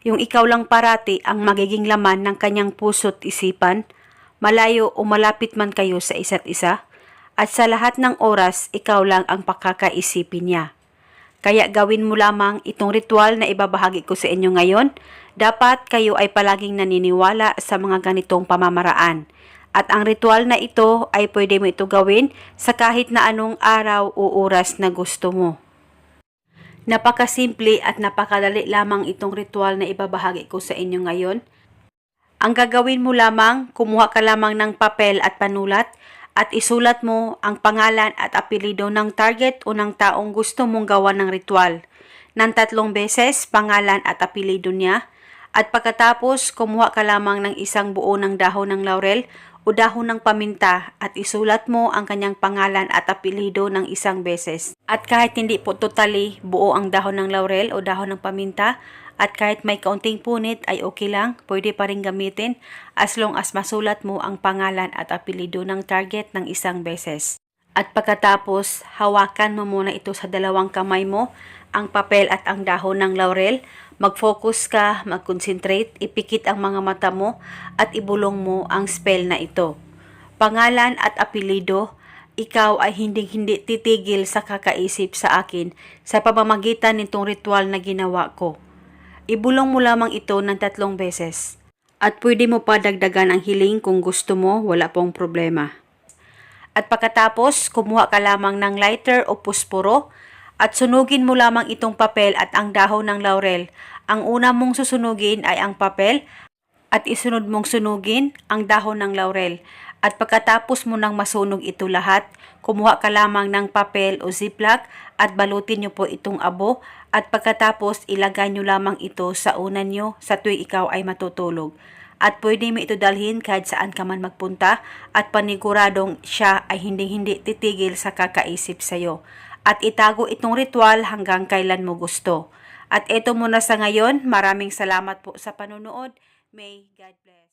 Yung ikaw lang parati ang magiging laman ng kanyang puso't isipan, malayo o malapit man kayo sa isa't isa, at sa lahat ng oras ikaw lang ang pakakaisipin niya. Kaya gawin mo lamang itong ritual na ibabahagi ko sa inyo ngayon. Dapat kayo ay palaging naniniwala sa mga ganitong pamamaraan. At ang ritual na ito ay pwede mo ito gawin sa kahit na anong araw o oras na gusto mo. Napakasimple at napakadali lamang itong ritual na ibabahagi ko sa inyo ngayon. Ang gagawin mo lamang, kumuha ka lamang ng papel at panulat at isulat mo ang pangalan at apelido ng target o ng taong gusto mong gawa ng ritual. Nang tatlong beses, pangalan at apelido niya. At pagkatapos, kumuha ka lamang ng isang buo ng dahon ng laurel o dahon ng paminta at isulat mo ang kanyang pangalan at apelido ng isang beses. At kahit hindi po totally buo ang dahon ng laurel o dahon ng paminta, at kahit may kaunting punit ay okay lang, pwede pa rin gamitin as long as masulat mo ang pangalan at apelido ng target ng isang beses. At pagkatapos, hawakan mo muna ito sa dalawang kamay mo, ang papel at ang dahon ng laurel. Mag-focus ka, mag-concentrate, ipikit ang mga mata mo at ibulong mo ang spell na ito. Pangalan at apelido, ikaw ay hindi-hindi titigil sa kakaisip sa akin sa pamamagitan nitong ritual na ginawa ko. Ibulong mo lamang ito ng tatlong beses. At pwede mo pa dagdagan ang hiling kung gusto mo, wala pong problema. At pagkatapos, kumuha ka lamang ng lighter o pusporo at sunugin mo lamang itong papel at ang dahon ng laurel. Ang una mong susunugin ay ang papel at isunod mong sunugin ang dahon ng laurel. At pagkatapos mo nang masunog ito lahat, kumuha ka lamang ng papel o ziplock at balutin nyo po itong abo at pagkatapos ilagay nyo lamang ito sa unan nyo sa tuwing ikaw ay matutulog. At pwede mo ito dalhin kahit saan ka man magpunta at paniguradong siya ay hindi-hindi titigil sa kakaisip sa'yo. At itago itong ritual hanggang kailan mo gusto. At ito muna sa ngayon, maraming salamat po sa panonood. May God bless.